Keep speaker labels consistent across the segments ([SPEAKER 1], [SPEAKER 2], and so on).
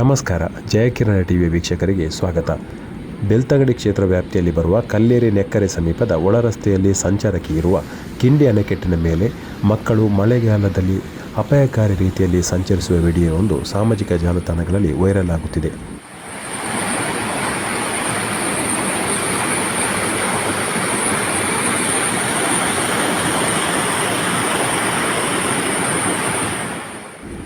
[SPEAKER 1] ನಮಸ್ಕಾರ, ಜಯಕಿರಣ ಟಿವಿ ವೀಕ್ಷಕರಿಗೆ ಸ್ವಾಗತ. ಬೆಲ್ತಂಗಡಿ ಕ್ಷೇತ್ರ ವ್ಯಾಪ್ತಿಯಲ್ಲಿ ಬರುವ ಕಲ್ಲೇರಿ ನೆಕ್ಕರೆ ಸಮೀಪದ ಒಳರಸ್ತೆಯಲ್ಲಿ ಸಂಚಾರಕ್ಕೆ ಇರುವ ಕಿಂಡಿ ಅಣೆಕಟ್ಟಿನ ಮೇಲೆ ಮಕ್ಕಳು ಮಳೆಗಾಲದಲ್ಲಿ ಅಪಾಯಕಾರಿ ರೀತಿಯಲ್ಲಿ ಸಂಚರಿಸುವ ವಿಡಿಯೋ ಒಂದು ಸಾಮಾಜಿಕ ಜಾಲತಾಣಗಳಲ್ಲಿ ವೈರಲ್ ಆಗುತ್ತಿದೆ.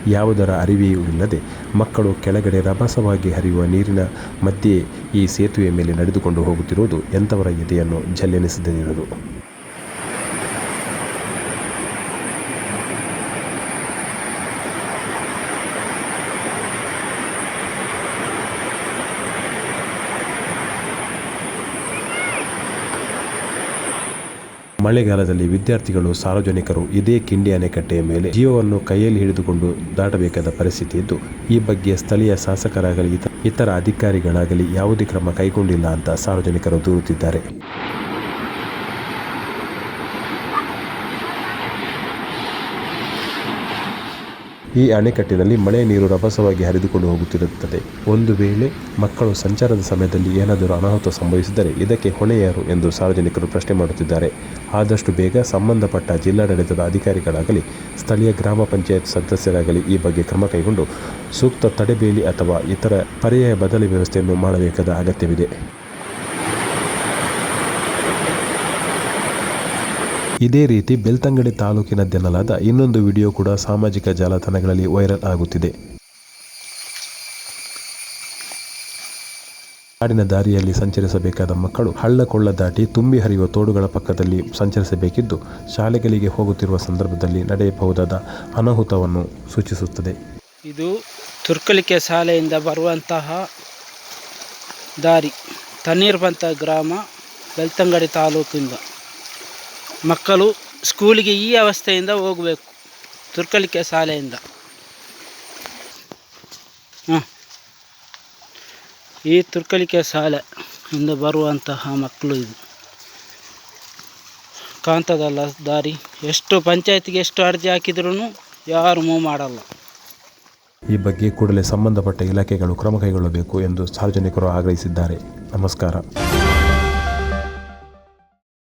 [SPEAKER 1] ಯಾವುದರ ಅರಿವೆಯೂ ಇಲ್ಲದೆ ಮಕ್ಕಳು ಕೆಳಗಡೆ ರಭಸವಾಗಿ ಹರಿಯುವ ನೀರಿನ ಮಧ್ಯೆ ಈ ಸೇತುವೆ ಮೇಲೆ ನಡೆದುಕೊಂಡು ಹೋಗುತ್ತಿರುವುದು ಎಂಥವರ ಎದೆಯನ್ನು ಜಲ್ಲೆನಿಸದಿರದು ಮಳೆಗಾಲದಲ್ಲಿ ವಿದ್ಯಾರ್ಥಿಗಳು, ಸಾರ್ವಜನಿಕರು ಇದೇ ಕಿಂಡಿ ಅಣೆಕಟ್ಟೆಯ ಮೇಲೆ ಜೀವವನ್ನು ಕೈಯಲ್ಲಿ ಹಿಡಿದುಕೊಂಡು ದಾಟಬೇಕಾದ ಪರಿಸ್ಥಿತಿ ಇದ್ದು, ಈ ಬಗ್ಗೆ ಸ್ಥಳೀಯ ಶಾಸಕರಾಗಲಿ, ಇತರ ಅಧಿಕಾರಿಗಳಾಗಲಿ ಯಾವುದೇ ಕ್ರಮ ಕೈಗೊಂಡಿಲ್ಲ ಅಂತ ಸಾರ್ವಜನಿಕರು ದೂರುತ್ತಿದ್ದಾರೆ. ಈ ಅಣೆಕಟ್ಟಿನಲ್ಲಿ ಮಳೆ ನೀರು ರಭಸವಾಗಿ ಹರಿದುಕೊಂಡು ಹೋಗುತ್ತಿರುತ್ತದೆ. ಒಂದು ವೇಳೆ ಮಕ್ಕಳು ಸಂಚಾರದ ಸಮಯದಲ್ಲಿ ಏನಾದರೂ ಅನಾಹುತ ಸಂಭವಿಸಿದರೆ ಇದಕ್ಕೆ ಹೊಣೆಯಾರು ಎಂದು ಸಾರ್ವಜನಿಕರು ಪ್ರಶ್ನೆ ಮಾಡುತ್ತಿದ್ದಾರೆ. ಆದಷ್ಟು ಬೇಗ ಸಂಬಂಧಪಟ್ಟ ಜಿಲ್ಲಾಡಳಿತದ ಅಧಿಕಾರಿಗಳಾಗಲಿ, ಸ್ಥಳೀಯ ಗ್ರಾಮ ಪಂಚಾಯತ್ ಸದಸ್ಯರಾಗಲಿ ಈ ಬಗ್ಗೆ ಕ್ರಮ ಕೈಗೊಂಡು ಸೂಕ್ತ ತಡೆಬೇಲಿ ಅಥವಾ ಇತರ ಪರ್ಯಾಯ ಬದಲಿ ವ್ಯವಸ್ಥೆಯನ್ನು ಮಾಡಬೇಕಾದ ಅಗತ್ಯವಿದೆ. ಇದೇ ರೀತಿ ಬೆಳ್ತಂಗಡಿ ತಾಲೂಕಿನದ್ದೆನ್ನಲಾದ ಇನ್ನೊಂದು ವಿಡಿಯೋ ಕೂಡ ಸಾಮಾಜಿಕ ಜಾಲತಾಣಗಳಲ್ಲಿ ವೈರಲ್ ಆಗುತ್ತಿದೆ. ಕಾಡಿನ ದಾರಿಯಲ್ಲಿ ಸಂಚರಿಸಬೇಕಾದ ಮಕ್ಕಳು ಹಳ್ಳ ಕೊಳ್ಳ ದಾಟಿ ತುಂಬಿ ಹರಿಯುವ ತೋಡುಗಳ ಪಕ್ಕದಲ್ಲಿ ಸಂಚರಿಸಬೇಕಿದ್ದು ಶಾಲೆಗಳಿಗೆ ಹೋಗುತ್ತಿರುವ ಸಂದರ್ಭದಲ್ಲಿ ನಡೆಯಬಹುದಾದ ಅನಾಹುತವನ್ನು ಸೂಚಿಸುತ್ತದೆ.
[SPEAKER 2] ಇದು ತುರ್ಕಲಿಕೆ ಶಾಲೆಯಿಂದ ಬರುವಂತಹ ದಾರಿ. ತಣ್ಣೀರ್ಬಂತ ಗ್ರಾಮ ಬೆಳ್ತಂಗಡಿ ತಾಲೂಕಿಂದ. ಮಕ್ಕಳು ಸ್ಕೂಲಿಗೆ ಈ ಅವಸ್ಥೆಯಿಂದ ಹೋಗಬೇಕು ತುರ್ಕಲಿಕೆ ಶಾಲೆಯಿಂದ. ಹಾಂ ಈ ತುರ್ಕಲಿಕೆ ಇಂದ ಬರುವಂತಹ ಮಕ್ಕಳು ಇದು ಕಾಂತದಲ್ಲ ದಾರಿ, ಎಷ್ಟು ಪಂಚಾಯತ್ಗೆ ಎಷ್ಟು ಅರ್ಜಿ ಹಾಕಿದ್ರೂ ಯಾರು ಮೂವ್ ಮಾಡಲ್ಲ.
[SPEAKER 1] ಈ ಬಗ್ಗೆ ಕೂಡಲೇ ಸಂಬಂಧಪಟ್ಟ ಇಲಾಖೆಗಳು ಕ್ರಮ ಕೈಗೊಳ್ಳಬೇಕು ಎಂದು ಸಾರ್ವಜನಿಕರು ಆಗ್ರಹಿಸಿದ್ದಾರೆ. ನಮಸ್ಕಾರ.